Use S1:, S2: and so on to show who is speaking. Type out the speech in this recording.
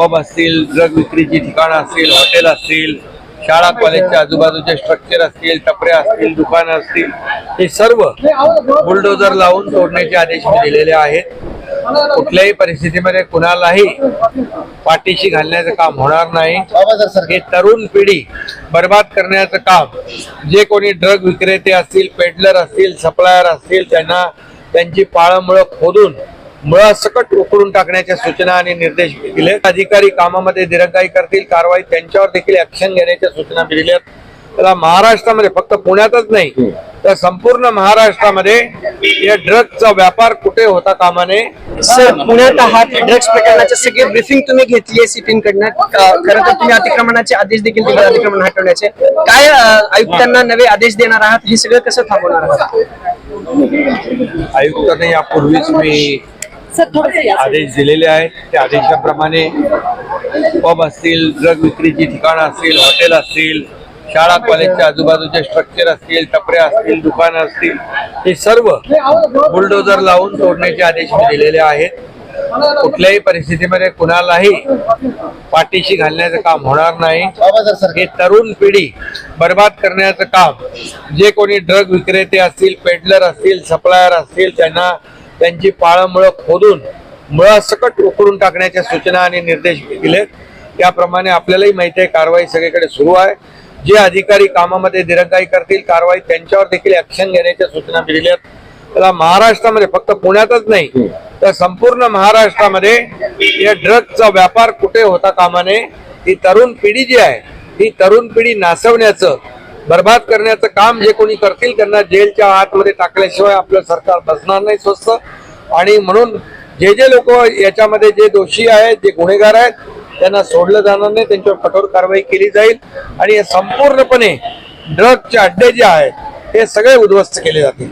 S1: Pub असतील drug विक्रीची ठिकाणं असतील हॉटेल असतील शाळा कॉलेजच्या आजूबाजूचे स्ट्रक्चर असतील टपऱ्या असतील दुकानं असतील हे सर्व बुलडोजर लावून तोडण्याचे आदेश मी दिलेले आहेत. कुठल्याही परिस्थितीमध्ये कुणालाही पाठीशी घालण्याचं काम होणार नाही. हे तरुण पिढी बर्बाद करण्याचं काम जे कोणी ड्रग विक्रेते असतील पेडलर असतील सप्लायर असतील त्यांना त्यांची पाळंमुळं खोदून मुळासकट उकळून टाकण्याच्या सूचना आणि निर्देश दिले अधिकारी कामामध्ये दिरंगाई करतील कारवाई त्यांच्यावर देखील ऍक्शन घेण्याच्या सूचना मी दिल्यात त्याला महाराष्ट्रामध्ये फक्त पुण्यातच नाही तर संपूर्ण महाराष्ट्रामध्ये या ड्रगचा व्यापार कुठे होता कामा नये
S2: सर पुण्यात आहात. ड्रग्ज प्रकरणाची सगळी ब्रिफिंग तुम्ही घेतली आहे सीपीन कडनं. खरं तर तुम्ही अतिक्रमणाचे आदेश देखील दिले अतिक्रमण हटवण्याचे. काय आयुक्तांना नवे आदेश देणार आहात? हे सगळं कसं थांबवणार आहात?
S1: आयुक्तांनी यापूर्वीच मी आदेश दिलेले आहेत त्या आदेशाप्रमाणे पब असतील ड्रग विक्रीची ठिकाणं असतील हॉटेल असतील शाळा कॉलेजच्या आजूबाजूचे स्ट्रक्चर असतील टपऱ्या असतील दुकानं असतील हे सर्व बुलडोजर लावून तोडण्याचे आदेश मी दिलेले आहेत. कुठल्याही परिस्थितीमध्ये कुणालाही पाठीशी घालण्याचं काम होणार नाही. हे तरुण पिढी बर्बाद करण्याचं काम जे कोणी ड्रग विक्रेते असतील पेडलर असतील सप्लायर असतील त्यांना त्यांची पाळंमुळं खोदून मुळासकट उकळून टाकण्याच्या सूचना आणि निर्देश दिलेत. त्याप्रमाणे आपल्यालाही माहिती आहे कारवाई सगळीकडे सुरू आहे. जे अधिकारी कामामध्ये दिरंगाई करतील कारवाई त्यांच्यावर देखील ऍक्शन घेण्याच्या सूचना दिल्या दिल्यात त्याला महाराष्ट्रामध्ये फक्त पुण्यातच नाही तर संपूर्ण महाराष्ट्रामध्ये या ड्रगचा व्यापार कुठे होता कामाने ही तरुण पिढी जी आहे ही तरुण पिढी नासवण्याचं बर्बाद करण्याचं काम जे कोणी करतील त्यांना जेलच्या आतमध्ये टाकल्याशिवाय आपलं सरकार बसणार नाही स्वस्त. आणि म्हणून जे जे लोक याच्यामध्ये जे दोषी आहेत जे गुन्हेगार आहेत त्यांना सोडलं जाणार नाही त्यांच्यावर कठोर कारवाई केली जाईल. आणि संपूर्णपणे ड्रगचे अड्डे जे आहेत ते सगळे उद्ध्वस्त केले जातील.